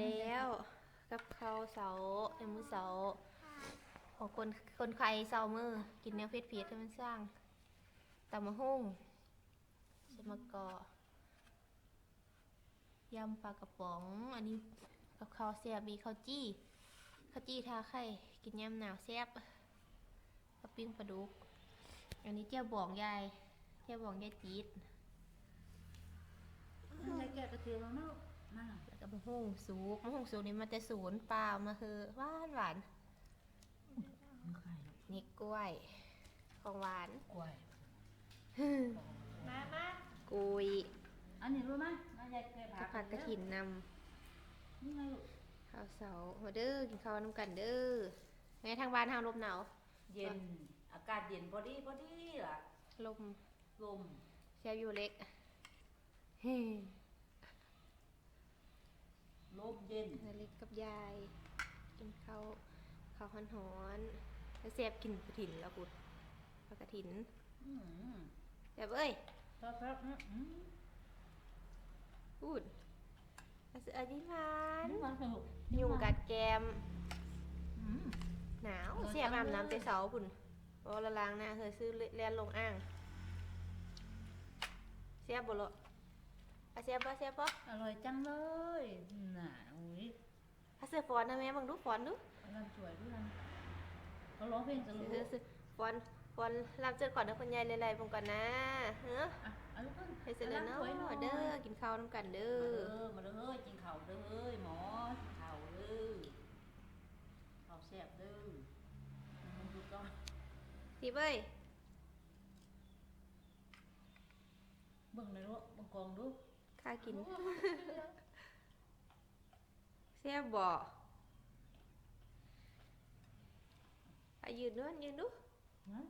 แล้ว กับข้าวเสาเอ็มมือเสาของคนคนไข้เสามือ กินแนวเพชรเพชรให้มันสร้างตำมะฮุ่งใส่มะกอยำปลากระป๋อง อันนี้กับข้าวแซ่บมีข้าวจี้ข้าวจี้ทาไข่กินยำหนาวแซ่บกับปิ้งปลาดุก อันนี้เจ้าบองยายเจ้าบองยายจี๊ดอะไรแกะกระเทียมแล้วเนาะ มาแล้วก็มะฮุ่งสุกมะฮุ่งสุกนี่มันจะศูนย์เปล่ามาคือหวานหวานไม่ใครหรอกนี่กล้วย ของหวานกล้วยมามากุยอันนี้รู้ไหมน่ายายแกะกระผักกระถินนนี่ไงลูกำข้าวเสามาเด้อกินข้าวน้ำกันเด้อไงทางบ้านทางลมหนาวเย็น อากาศเย็นพอดีพอดีล่ะลมลมเสียอยู่เล็กเฮ้ ลมเย็นนาเล็กกับยาย กินข้าวข้าวหอนหอนๆแล้วเสียบกินกระถินแล้วกุดข้าวกระถินอืมเสียบเอ้ยครับครับอืมอืมพูดอาเสือยิ้มหวานนี่มันสนุกยุงกัดแกมอืมหนาวเออเสียบจัอางบเลยน้ำเตเสาปุ่นโอ้ละลางหน้าเคยซื้อเลียนลงอ่าง เสียบบ่ละ อาเสียบปะเสียบปะอร่อยจังเลยน่ะอุ้ยอาเสือฟอนนะแม่บังดูฟอนดูกำลังสวยด้วยกันเขาร้องเพลงกันลูกซื้อซื้อฟอนฟอนรับเจอก่อนนะคุณยายเลยๆผมก่อนนะเฮ้ออะเอาลูกขึ้นให้เสร็จแล้วเนาะกำงสวยหน่อยเด้อกินข้าวน้ำกันเด้เอออมาเด้อเฮ้ยกินข้าวเด้อเฮ้ยหมอกินข้าวเด้อข้าวแซ่บเด้อมันดูก่อนสิเบ้ยเบิ่งเลยลูกเบิ่งกองดู ข้ากินเสียบบ่ไปยืนด้วยยืนดูนะ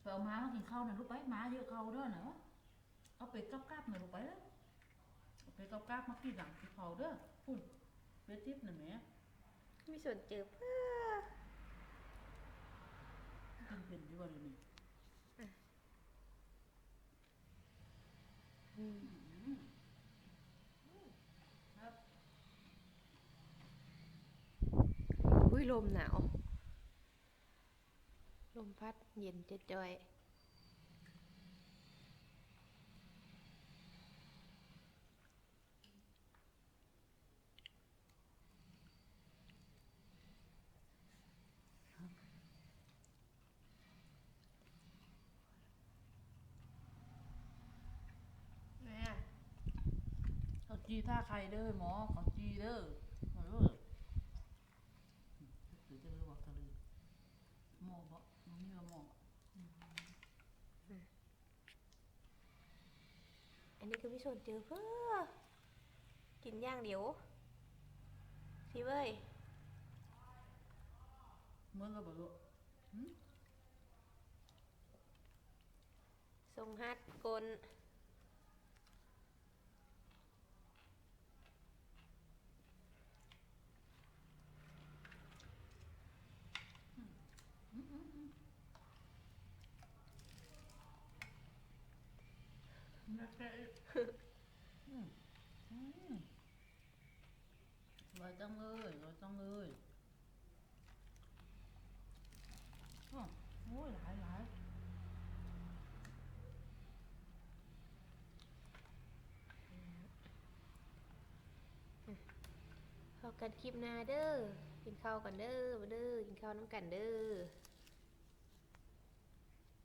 ไปเอาม้ามากินข้าวหน่อยลูกไปม้าเยอะข้าวเด้อหน่อยวะเอาเป็ดกับกาบหน่อยลูกไปเด้อเอาเป็ดกับกาบมากินหลังกินข้าวเด้อพุ่นเป็ดทิพย์หน่อยแหม่มีส่วนเจอเพื่อกินเป็นอยู่บ่เดี๋ยวนี้ อืม ครับ อุ้ย ลมหนาว ลมพัดเย็นจะจอยแม่เขาจีท่าใครเด้อหมอเขาจีเด้อหรือจะเรียกว่าทะเลหมอ บ่มันมีว่หมออันนี้คือพี่ชนเจอเพื่อกินย่างเดี๋ยวสิเว้ยเหมือนกับบ่ลูกหืมทรงฮัดกล นักแท้อืมอืมอ รอยจังเลยรอยจังเลยโอ้ยหลายหลายเข้ากันคลิปหน้าเด้อกินข้าวกันเด้อมาเด้อกินข้าวน้ำกันเด้อ